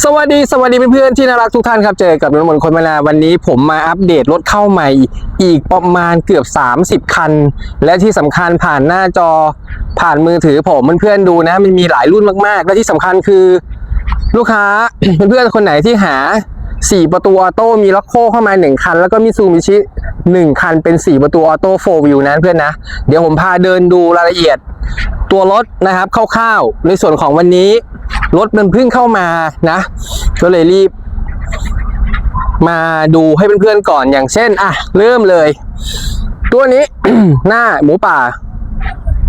สวัสดีสวัสดีเพื่อนๆที่น่ารักทุกท่านครับเจอกับนนท์มนคนมาลาวันนี้ผมมาอัปเดตรถเข้าใหม่อีกประมาณเกือบ 30 คัน และที่สำคัญผ่านหน้าจอผ่านมือถือผมเพื่อนๆดูนะมันมีหลายรุ่นมากๆ และที่สำคัญคือ ลูกค้าเพื่อนๆคนไหนที่หา 4 ประตูออโต้มีล็อกโคเข้ามา 1 คัน แล้วก็มิซูมิชิ1คันเป็น 4 ประตูออโต้4วิวนะเพื่อนนะเดี๋ยวผมพาเดินดูรายละเอียดตัวรถนะครับคร่าวๆในส่วนของวันนี้ รถมันเพิ่งเข้ามานะ ก็เลยรีบ มาดูให้เพื่อนๆก่อนอย่างเช่น อะ เริ่มเลย ตัวนี้ หน้าหมูป่า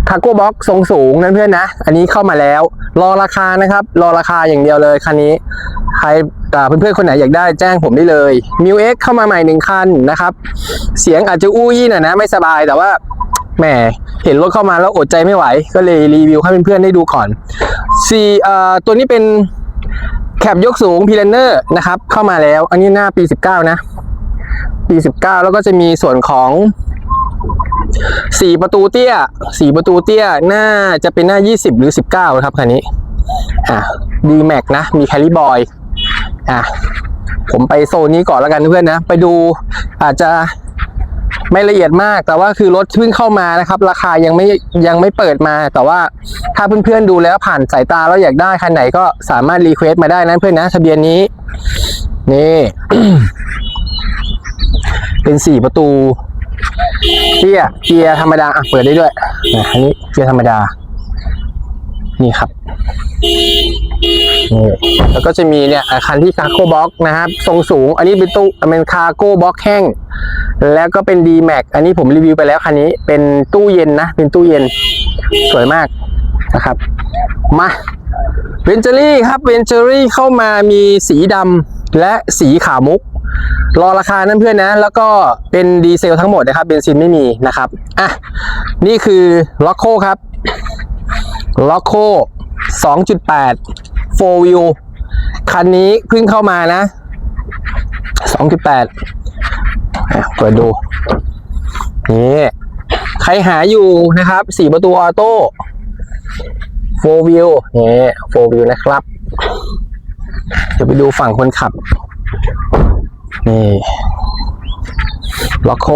คาโก้บ็อกทรงสูงนั่นเพื่อนนะ อันนี้เข้ามาแล้ว รอราคานะครับ รอราคาอย่างเดียวเลยคันนี้ ใครอ่าเพื่อนๆคนไหนอยากได้แจ้งผมได้เลยมิวเอ็กเข้ามาใหม่หนึ่งคันนะครับ เสียงอาจจะอู้ยี่หน่อยนะ ไม่สบายแต่ว่า แหมเห็นรถเข้ามาแล้วอดใจไม่ไหว ก็เลยรีวิวให้เพื่อนๆได้ดูก่อนสี่เอ่อตัวนี้เป็นแคปยกสูงพีเลนเนอร์นะครับ เข้ามาแล้ว อันนี้หน้าปี 19 นะ ปี 19 แล้วก็จะมีส่วนของสี่ประตูเตี้ยสี่ประตูเตี้ยหน่าจะเป็นหน้า 20 หรือ 19นะครับคันนี้อะดีแม็กนะ มีแคลิบอยอะผมไปโซนนี้ก่อนแล้วกันเพื่อนนะ ไปดูอาจจะ ไม่ละเอียดมาก แต่ว่าคือรถเพิ่งเข้ามานะครับ ราคายังไม่ยังไม่เปิดมา แต่ว่าถ้าเพื่อนๆดูแล้วผ่านสายตาแล้วอยากได้คันไหนก็สามารถรีเควสต์มาได้นะเพื่อนนะทะเบียนนี้ นี่ เป็นสี่ประตูเกียร์เกียร์ธรรมดาอะเปิดได้ด้วยนะอันนี้เกียร์ธรรมดา นี่ครับแล้วก็จะมีเนี่ยอาคันที่คาโก้บ็อกนะครับ ทรงสูง อันนี้เป็นตู้เป็นคาโก้บ็อกแห้ง แล้วก็เป็น d m a x อันนี้ผมรีวิวไปแล้วคันนี้เป็นตู้เย็นนะ เป็นตู้เย็นสวยมากนะครับ มาเวนเจอรี่ครับเวนเจอรี่เข้ามามีสีดำและสีขาวมุก รอราคานั่นเพื่อนนะ แล้วก็เป็นดีเซลทั้งหมดนะครับเบนซินไม่มีนะครับอะนี่คือล็อกโคครับ ล็อกโค2.8 4 wheel คันนี้เพิ่งเข้ามานะ 2.8เปิดดู นี่ ใครหาอยู่นะครับ 4 ประตูออโต้4 wheel นี่4 wheel นะครับ เดี๋ยวไปดูฝั่งคนขับ นี่ ล็อกโค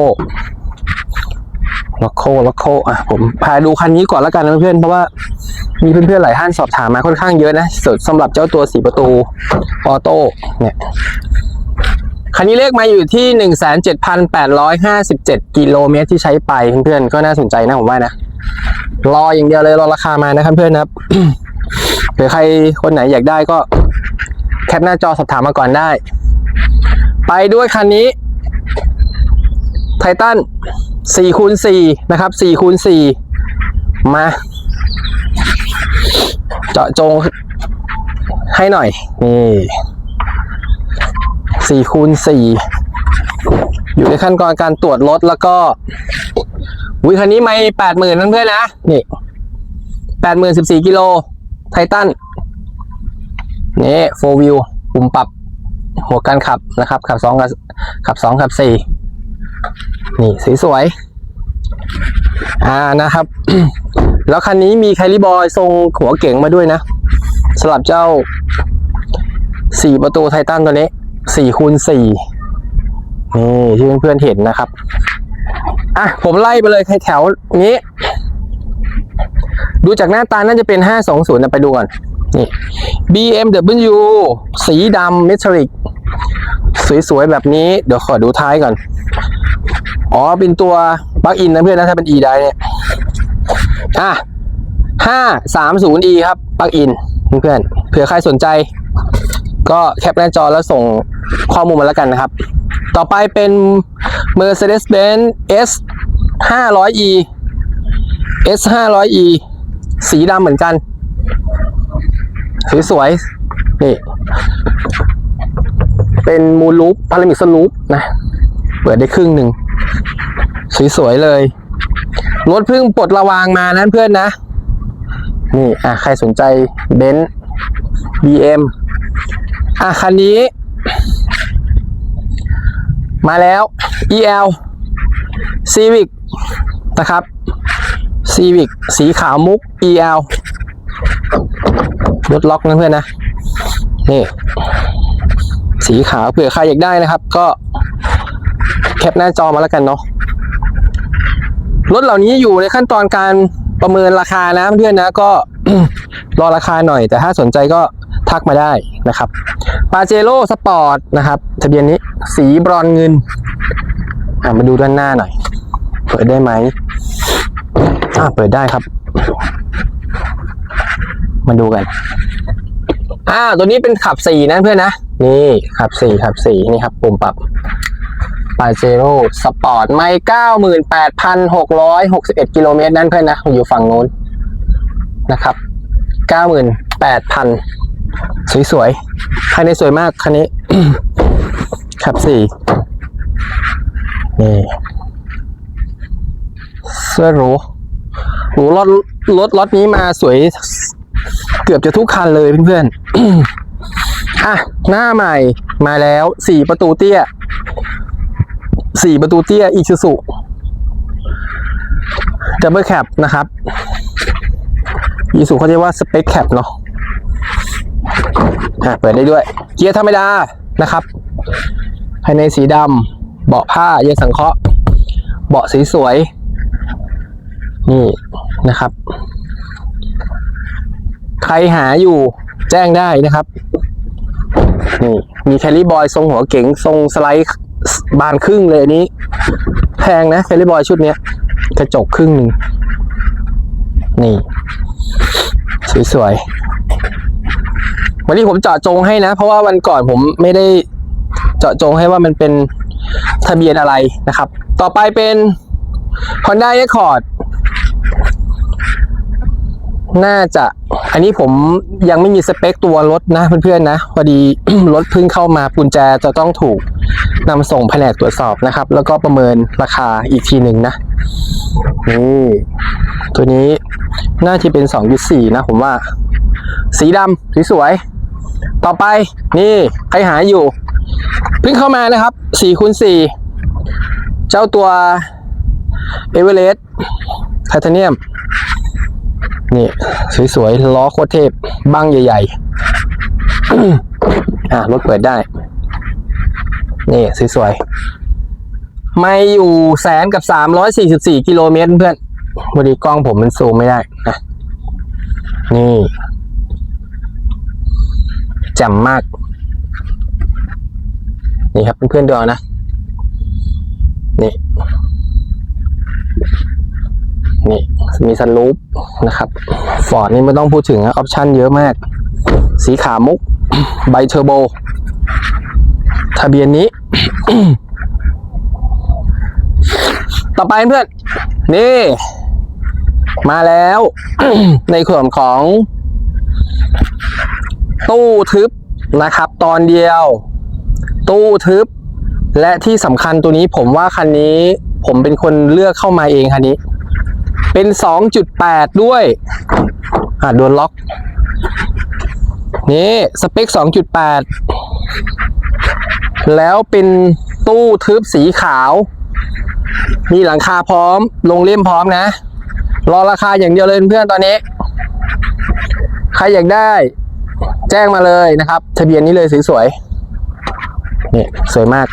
ล็อกโคล็อกโคอะผมพาดูคันนี้ก่อนแล้วกันนะเพื่อนเพราะว่ามีเพื่อนๆหลายท่านสอบถามมาค่อนข้างเยอะนะสสำหรับเจ้าตัวสีประตูออโต้เนี่ยคันนี้เลขมาอยู่ที่หนึ่งแสนเจ็ดพันแปดร้อยห้าสิบเจ็ดกิโลเมตรที่ใช้ไปเพื่อนๆก็น่าสนใจนะผมว่านะ รออย่างเดียวเลยรอราคามานะครับเพื่อนนะครับหรือใครคนไหนอยากได้ก็แคปหน้าจอสอบถามมาก่อนได้ ไปด้วยคันนี้ ไททัน4คูณ4นะครับ4คูณ4มา เจาะจงให้หน่อย นี่4คูณ4อยู่ในขั้นตอนการตรวจรถแล้วก็วิคันนี้ไม่แปดหมื่นนั่นเพื่อนนะ นี่แปดหมื่นสิบสี่กิโลไททันนี่โฟวิวปุ่มปรับหัวการขับนะครับ ขับสองกับขับสองขับสี่ นี่สีสวยอ่านะครับ แล้วคันนี้มีแคลิบอยทรงหัวเก๋งมาด้วยนะสำหรับเจ้าสี่ประตูไททันตัวนี้สี่คูณสี่นี่ที่เพื่อนๆเห็นนะครับ อะ ผมไล่ไปเลยแถวนี้ ดูจากหน้าตาน่าจะเป็น520นะไปดูก่อน นี่ BMW สีดำเมทัลลิก สวยๆ แบบนี้ เดี๋ยวขอดูท้ายก่อน อ๋อ เป็นตัวปลั๊กอินนะเพื่อนนะ ถ้าเป็น e ได้เนี่ย อะ 530e ครับปลั๊กอินเพื่อนเผื่อใครสนใจ ก็แคปหน้าจอแล้วส่งข้อมูลมาแล้วกันนะครับ ต่อไปเป็น Mercedes-Benz S 500e S 500e สีดำเหมือนกัน สวยๆ นี่ เป็นมูลลูปพารามิกสลูปนะ เปิดได้ครึ่งหนึ่ง สวยๆเลย รถเพิ่งปลดระวางมานั้นเพื่อนนะ นี่อะใครสนใจเบนซ์ BM อะคันนี้ มาแล้ว EL Civic นะครับ Civic สีขาวมุก EL รถล็อกนะเพื่อนนะ นี่ สีขาวเผื่อใครอยากได้นะครับ ก็แคปหน้าจอมาแล้วกันเนาะ รถเหล่านี้อยู่ในขั้นตอนการประเมินราคานะเพื่อนนะก็รอราคาหน่อย แต่ถ้าสนใจก็ทักมาได้นะครับปาเจโร่สปอร์ตนะครับทะเบียนนี้สีบรอนเงินมาดูด้านหน้าหน่อย เปิดได้ไหมอ่าเปิดได้ครับ มาดูกัน อ่า ตัวนี้เป็นขับสี่นะเพื่อนนะ นี่ขับสี่ขับสี่นี่ครับปุ่มปรับ ปาเจโร่สปอร์ตไม่เก้าหมื่นแปดพันหกร้อยหกสิบเอ็ดกิโลเมตรนั่นเพื่อนนะ อยู่ฝั่งโน้นนะครับเก้าหมื่นแปดพันสวยๆภายในสวยมากคันนี้ขับสี่นี่เสื้อหรูหรูรถรถรถนี้มาสวยเกือบจะทุกคันเลยเพื่อนๆอะ หน้าใหม่มาแล้วสี่ประตูเตี้ย สี่ประตูเตี้ยอีซูซุดับเบิลแคปนะครับอีซูเขาเรียกว่าสเปคแคปเนาะเปิดได้ด้วย เกียร์ธรรมดานะครับ ภายในสีดำเบาะผ้าเย็นสังเคราะห์ เบาะสีสวย นี่นะครับ ใครหาอยู่แจ้งได้นะครับ นี่มีแคลิบอยทรงหัวเก๋งทรงสไลด์ บานครึ่งเลยอันนี้ แพงนะแคลรี่บอยชุดเนี้ย กระจกครึ่งหนึ่งนี่ สวยๆ วันนี้ผมเจาะจงให้นะ เพราะว่าวันก่อนผมไม่ได้เจาะจงให้ว่ามันเป็นทะเบียนอะไรนะครับ ต่อไปเป็น Honda Accord น่าจะ อันนี้ผมยังไม่มีสเปคตัวรถนะเพื่อนๆนะ พอดีรถเพิ่งเข้ามากุญแจจะต้องถูก นำส่งแผนกตรวจสอบนะครับ แล้วก็ประเมินราคาอีกทีหนึ่งนะนี่ตัวนี้น่าจะเป็น 2.4 นะผมว่า สีดำสีสวยต่อไปนี่ใครหาอยู่ เพิ่งเข้ามานะครับ4คูณ4เจ้าตัวเอเวอเรสต์ไทเทเนียม นี่ สวยๆล้อโคตรเทพ บังใหญ่ ๆ อะรถเปิดได้ นี่สวยๆ ไม่อยู่แสนกับสามร้อยสี่สิบสี่กิโลเมตรเพื่อนพอดีกล้องผมมันซูมไม่ได้นะนี่จ่มาก นี่ครับเพื่อนๆดูเอานะ นี่ นี่ มีสลูปนะครับฟอร์ดนี่ไม่ต้องพูดถึงนะออปชั่นเยอะมาก สีขาวมุก ใบเทอร์โบ ทะเบียนนี้ ต่อไปเพื่อน นี่ มาแล้ว ในส่วนของ ตู้ทึบนะครับ ตอนเดียว ตู้ทึบ และที่สำคัญตัวนี้ผมว่าคันนี้ ผมเป็นคนเลือกเข้ามาเองคันนี้ เป็น 2.8 ด้วย อะโดนล็อก นี่ สเปค 2.8 แล้วเป็นตู้ทึบสีขาว มีหลังคาพร้อม ลงเล่มพร้อมนะ รอราคาอย่างเดียวเลยเพื่อนตอนนี้ ใครอยากได้ แจ้งมาเลยนะครับ ทะเบียนนี้เลยสวยๆนี่สวยมาก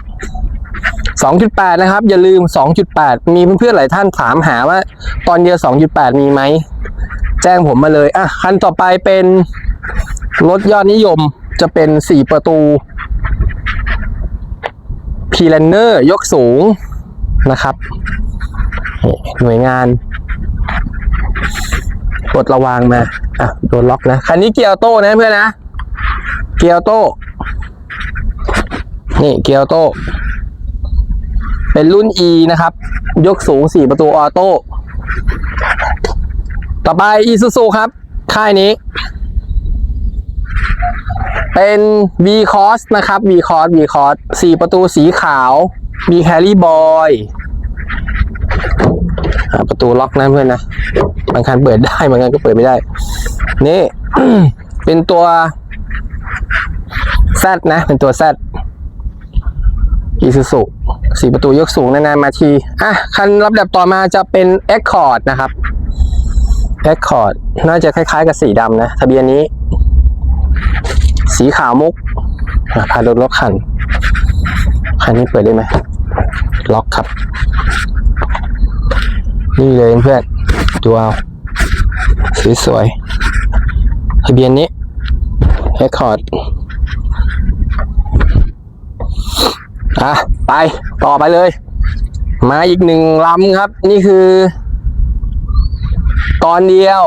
2.8 นะครับ อย่าลืม 2.8 มีเพื่อนๆหลายท่านถามหาว่า ตอนเดียว2.8 มีไหม แจ้งผมมาเลย อะ คันต่อไปเป็นรถยอดนิยมจะเป็น 4 ประตู p l a n n e r ยกสูงนะครับหน่วยงานปลดระวางมาอะโดนล็อกนะคันนี้เกียร์ออโต้นะเพื่อนนะ เกียร์ออโต้ นี่เกียร์ออโต้ เป็นรุ่น E นะครับ ยกสูง4ประตูออโต้ ต่อไป Isuzu ครับ ค่ายนี้ เป็น V Cross นะครับ V Cross V Cross 4ประตูสีขาว มีแครี่บอยประตูล็อกนะเพื่อนนะ บางคันเปิดได้ บางคันก็เปิดไม่ได้ นี่ เป็นตัว Z นะ เป็นตัว Z อีซูซูสี่ประตูยกสูงนานๆมาที อะ คันรับดับต่อมาจะเป็น Accord นะครับ Accord น่าจะคล้ายๆกับสีดำนะ ทะเบียนนี้ สีขาวมุกพาดูรถคันคันนี้เปิดได้ไหมล็อกครับ นี่เลยเพื่อนดูเอาสวยๆทะเบียนนี้เรคคอร์ดอะไปต่อไปเลย มาอีกหนึ่งลำครับ นี่คือ ตอนเดียว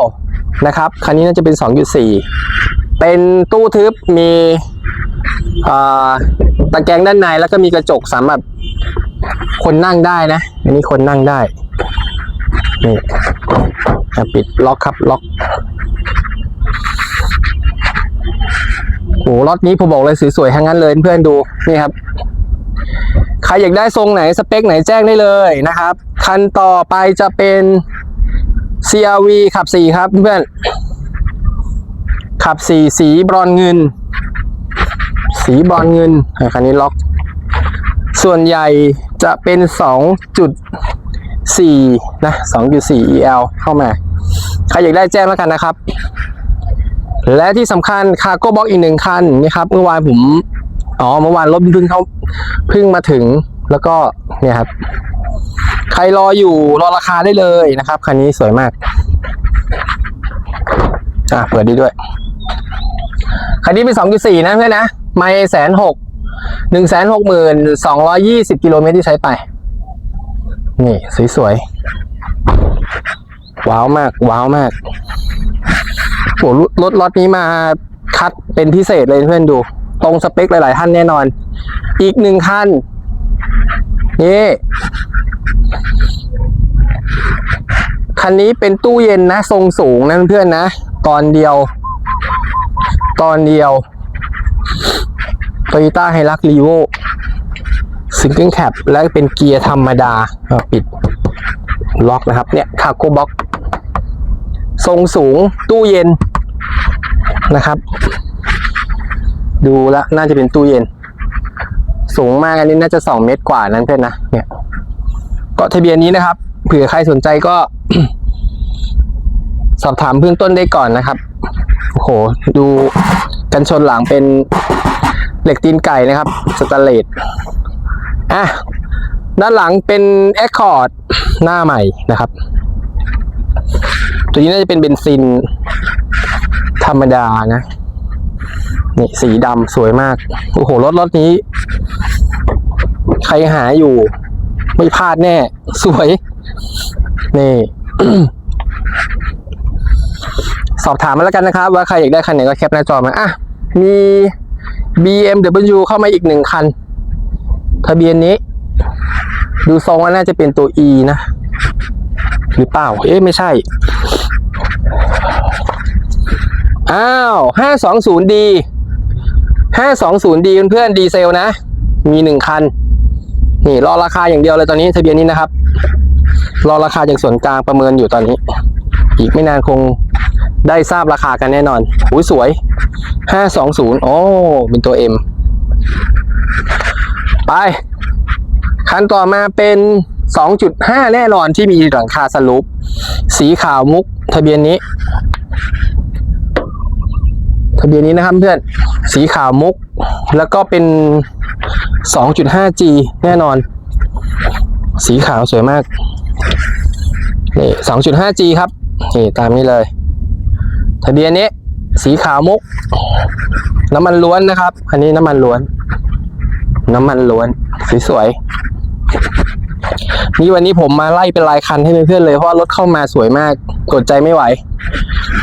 นะครับ คันนี้น่าจะเป็น 2.4 เป็นตู้ทึบมีตะแกรงด้านในแล้วก็มีกระจกสำหรับคนนั่งได้นะ อันนี้คนนั่งได้นี่อะปิดล็อกครับล็อกโหรถนี้ผมบอกเลยสวยๆทั้งนั้นเลยเพื่อนดูนี่ครับ ใครอยากได้ทรงไหนสเปคไหนแจ้งได้เลยนะครับ คันต่อไปจะเป็น CRV ขับสีครับเพื่อน ขับสีสีบรอนเงิน สีบรอนเงินคันนี้ล็อก ส่วนใหญ่จะเป็น2.4นะ2.4 EL เข้ามา ใครอยากได้แจ้งแล้วกันนะครับ และที่สำคัญคาร์โก้บ็อกอีกหนึ่งคันนี่ครับ เมื่อวานผม อ๋อ เมื่อวานรถเพิ่งเขาเพิ่งมาถึงแล้วก็เนี่ยครับ ใครรออยู่รอราคาได้เลยนะครับ คันนี้สวยมาก อะ เปิดดีด้วย คันนี้เป็น2.4นะเพื่อนนะ ไม่แสนหกหนึ่งแสนหกหมื่นสองร้อยี่สิบกิโลเมตรที่ใช้ไป นี่ สวยๆ ว้าวมาก ว้าวมากโหรถรถล็อตนี้มาคัดเป็นพิเศษเลยเพื่อนดู ตรงสเปคหลาย ๆ ท่านแน่นอน อีกหนึ่งคัน นี่คันนี้เป็นตู้เย็นนะ ทรงสูงนะเพื่อนๆนะ ตอนเดียว ตอนเดียวโตโยต้าไฮรักรีโวซิงเกิลแคปและเป็นเกียร์ธรรมดาปิดล็อกนะครับ เนี่ยคาโก้บ็อกทรงสูงตู้เย็นนะครับ ดูแล้วน่าจะเป็นตู้เย็น สูงมากอันนี้น่าจะสองเมตรกว่านั้นเพื่อนนะเนี่ยก็ทะเบียนนี้นะครับ เผื่อใครสนใจก็ สอบถามเบื้องต้นได้ก่อนนะครับ โอ้โห ดูกันชนหลังเป็นเหล็กตีนไก่นะครับ สแตนเลสอะ ด้านหลังเป็น Accord หน้าใหม่นะครับ ตัวนี้น่าจะเป็นเบนซิน ธรรมดานะ นี่สีดำสวยมาก โอ้โห รถรถนี้ ใครหาอยู่ ไม่พลาดแน่ สวย นี่ สอบถามมาแล้วกันนะครับ ว่าใครอยากได้คันไหนก็แคปหน้าจอมาอะมี BMW เข้ามาอีกหนึ่งคัน ทะเบียนนี้ ดูทรงว่าน่าจะเป็นตัว E นะ หรือเปล่า เอ๊ะไม่ใช่ อ้าว 520D 520D เพื่อนๆดีเซลนะ มีหนึ่งคัน นี่รอราคาอย่างเดียวเลยตอนนี้ ทะเบียนนี้นะครับ รอราคาจากส่วนกลางประเมินอยู่ตอนนี้ อีกไม่นานคง ได้ทราบราคากันแน่นอนหูยสวยห้าสองศูนย์โอ้ เป็นตัว M ไป คันต่อมาเป็น 2.5 แน่นอนที่มีหลังคาสลูปสีขาวมุก ทะเบียนนี้ ทะเบียนนี้นะครับเพื่อน สีขาวมุก แล้วก็เป็น 2.5G แน่นอน สีขาวสวยมาก นี่ 2.5G ครับ นี่ ตามนี้เลย ทะเบียนนี้ สีขาวมุก น้ำมันล้วนนะครับ อันนี้น้ำมันล้วน น้ำมันล้วนสวยๆนี่วันนี้ผมมาไล่เป็นรายคันให้เพื่อนๆเลยเพราะรถเข้ามาสวยมากกดใจไม่ไหว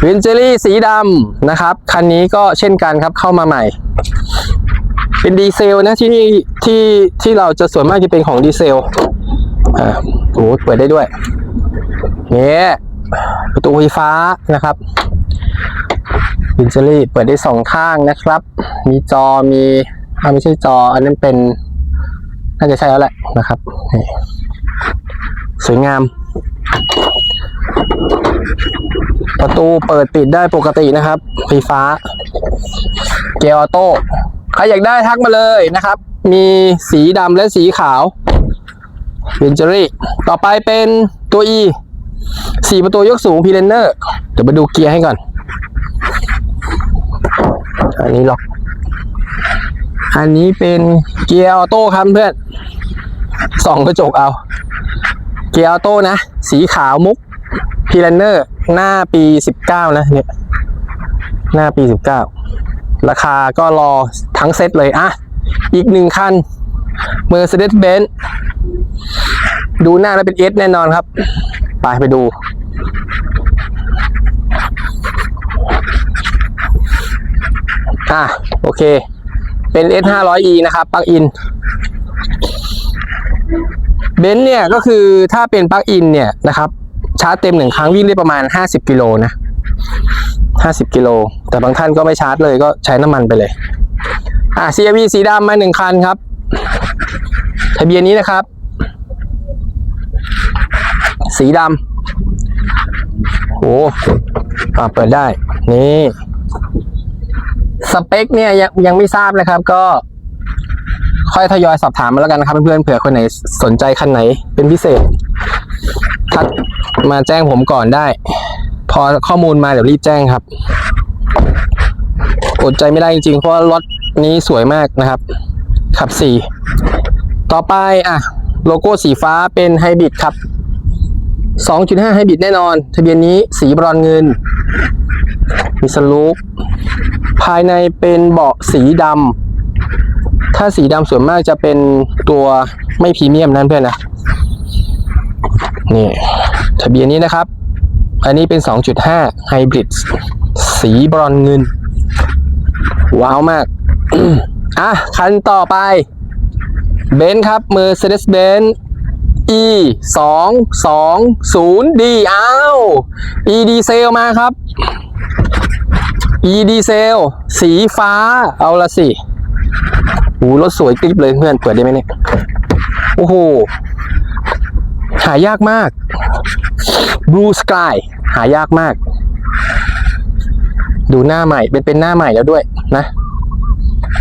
วินเจอรี่สีดำนะครับ คันนี้ก็เช่นกันครับเข้ามาใหม่ เป็นดีเซลนะที่นี่ที่ที่เราจะส่วนมากจะเป็นของดีเซลอ่าโอ้เปิดได้ด้วยเนี่ยประตูไฟฟ้านะครับ วินเจอรี่เปิดได้สองข้างนะครับ มีจอมีอ่าไม่ใช่จอ อันนั้นเป็นน่าจะใช่แล้วแหละนะครับสวยงาม ประตูเปิดปิดได้ปกตินะครับ ไฟฟ้า เกียร์ออโต้ใครอยากได้ทักมาเลยนะครับ มีสีดำและสีขาววินเจอรี่ต่อไปเป็นตัว E สี่ประตูยกสูงพีเรนเนอร์ เดี๋ยวมาดูเกียร์ให้ก่อน อันนี้ล็อก อันนี้เป็นเกียร์ออโต้ครับเพื่อนส่องกระจกเอา เกียร์ออโต้นะ สีขาวมุกพีลันเนอร์ หน้าปี19นะเนี่ย หน้าปี19ราคาก็รอทั้งเซตเลยอะ อีกหนึ่งคัน Mercedes-Benz ดูหน้าแล้วเป็นเอสแน่นอนครับ ไปไปดู อะโอเค เป็น S 5 0 0 E นะครับปลั๊กอินเบนซ์เนี่ยก็คือถ้าเป็นปลั๊กอินเนี่ยนะครับชาร์จเต็มหนึ่งครั้งวิ่งได้ประมาณ 50 กิโลนะ 50 กิโล แต่บางท่านก็ไม่ชาร์จเลยก็ใช้น้ำมันไปเลย อะ CRV สีดำมาหนึ่งคันครับ ทะเบียนนี้นะครับ สีดำโอ้อ่าเปิดได้ นี่ สเปคเนี่ยยังยังไม่ทราบนะครับ ก็ค่อยทยอยสอบถามมาแล้วกันนะครับเพื่อนๆเผื่อคนไหนสนใจคันไหนเป็นพิเศษทักมาแจ้งผมก่อนได้ พอข้อมูลมาเดี๋ยวรีบแจ้งครับอดใจไม่ได้จริงๆ เพราะรถนี้สวยมากนะครับ ขับสี่ต่อไปอะ โลโก้สีฟ้าเป็นไฮบริดครับ 2.5ไฮบริดแน่นอน ทะเบียนนี้สีบรอนเงิน มีสลูปภายในเป็นเบาะสีดำถ้าสีดำส่วนมากจะเป็นตัวไม่พรีเมียมนั่นเพื่อนนะนี่ทะเบียนนี้นะครับ อันนี้เป็น 2.5ไฮบริดสีบรอนเงิน ว้าวมาก อะ คันต่อไป เบนซ์ครับ Mercedes-Benz E 2 2 0 D อ้าว E ดีเซลมาครับ E ดีเซลสีฟ้า เอาละสิโอ้รถสวยกริบเลยเพื่อน เปิดได้ไหมเนี่ย โอ้โห หายากมาก Blue Sky หายากมาก ดูหน้าใหม่ เป็นเป็นหน้าใหม่แล้วด้วยนะ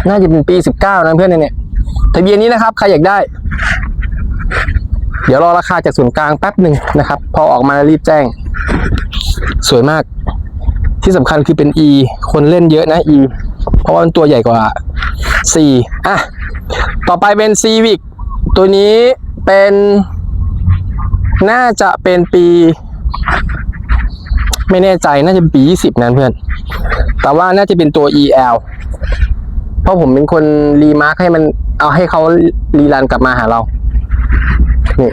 น่าจะเป็นปี 19 นะเพื่อนเนี่ยทะเบียนนี้นะครับ ใครอยากได้ เดี๋ยวรอราคาจากศูนย์กลางแป๊บหนึ่งนะครับ พอออกมารีบแจ้ง สวยมาก ที่สำคัญคือเป็น E คนเล่นเยอะนะ E เพราะว่ามันตัวใหญ่กว่า C อะ ต่อไปเป็น Civic ตัวนี้เป็นน่าจะเป็นปี ไม่แน่ใจน่าจะปี 20 นั้นเพื่อน แต่ว่าน่าจะเป็นตัว EL เพราะผมเป็นคนรีมาร์คให้มันเอาให้เขารีรันกลับมาหาเรา นี่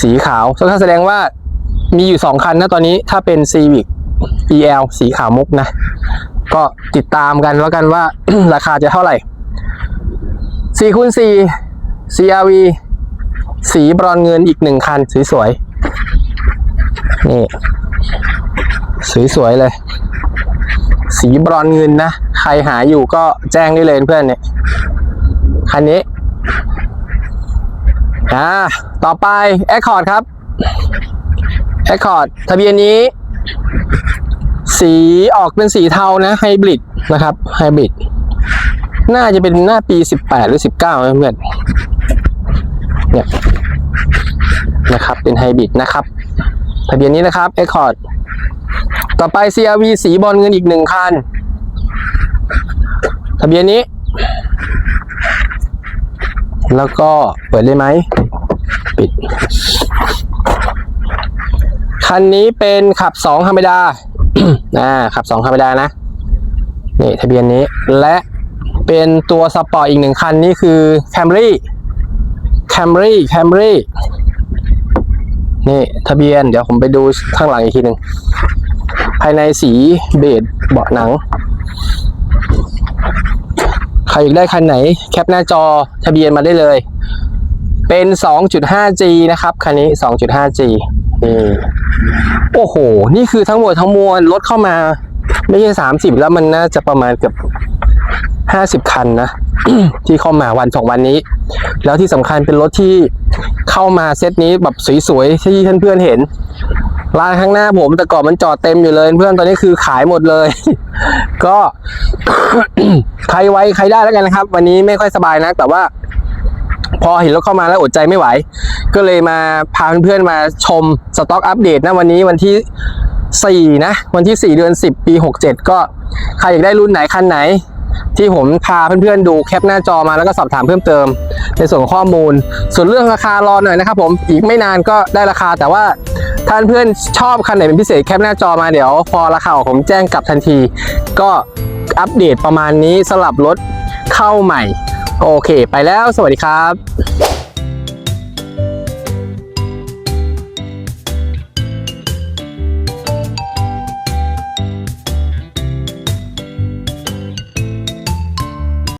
สีขาวก็แสดงว่ามีอยู่สองคันนะตอนนี้ถ้าเป็น Civic EL สีขาวมุกนะ ก็ติดตามกันแล้วกันว่า ราคาจะเท่าไหร่4คูณ4 CRV สีบรอนเงินอีกหนึ่งคันสวยๆนี่สวยๆเลย สีบรอนเงินนะ ใครหาอยู่ก็แจ้งได้เลยเพื่อนเนี่ยคันนี้อ่าต่อไป Accord ครับ Accord ทะเบียนนี้ สีออกเป็นสีเทานะไฮบริดนะครับไฮบริดน่าจะเป็นหน้าปี18หรือ19นะเพื่อนเนี่ยนะครับ เป็นไฮบริดนะครับทะเบียนนี้นะครับ Accord ต่อไป CRV สีบอลเงินอีกหนึ่งคัน ทะเบียนนี้ แล้วก็เปิดได้ไหม ปิด คันนี้เป็นขับสองธรรมดาอ่าขับสองธรรมดานะนี่ทะเบียนนี้และเป็นตัวสปอร์ตอีกหนึ่งคันนี่คือ Camry Camry Camry นี่ทะเบียนเดี๋ยวผมไปดูข้างหลังอีกทีหนึ่งภายในสีเบจเบาะหนัง ใครอยากได้คันไหน แคปหน้าจอทะเบียนมาได้เลย เป็น 2.5G นะครับ คันนี้ 2.5G นี่ โอ้โห นี่คือทั้งหมดทั้งมวลรถเข้ามา ไม่ใช่30แล้วมันน่าจะประมาณเกือบ50คันนะที่เข้ามาวันสองวันนี้ แล้วที่สำคัญเป็นรถที่เข้ามาเซตนี้แบบสวยๆที่ท่านเพื่อนเห็นร้านข้างหน้าผมแต่ก่อนมันจอดเต็มอยู่เลย เพื่อนตอนนี้คือขายหมดเลย ก็ใครไว้ใครได้แล้วกันนะครับ วันนี้ไม่ค่อยสบายนะแต่ว่า พอเห็นรถเข้ามาแล้วอดใจไม่ไหว ก็เลยมาพาเพื่อนๆมาชมสต็อกอัปเดตนะวันนี้วันที่ 4 นะ วันที่ 4 เดือน 10 ปี 67 ก็ใครอยากได้รุ่นไหนคันไหน ที่ผมพาเพื่อนๆดูแคปหน้าจอมาแล้วก็สอบถามเพิ่มเติม ในส่วนของข้อมูล ส่วนเรื่องราคารอหน่อยนะครับผมอีกไม่นานก็ได้ราคาแต่ว่าท่านเพื่อนชอบคันไหนเป็นพิเศษแคปหน้าจอมาเดี๋ยว พอราคาออกผมแจ้งกลับทันที ก็อัปเดตประมาณนี้สำหรับรถเข้าใหม่ โอเค ไปแล้ว สวัสดีครับ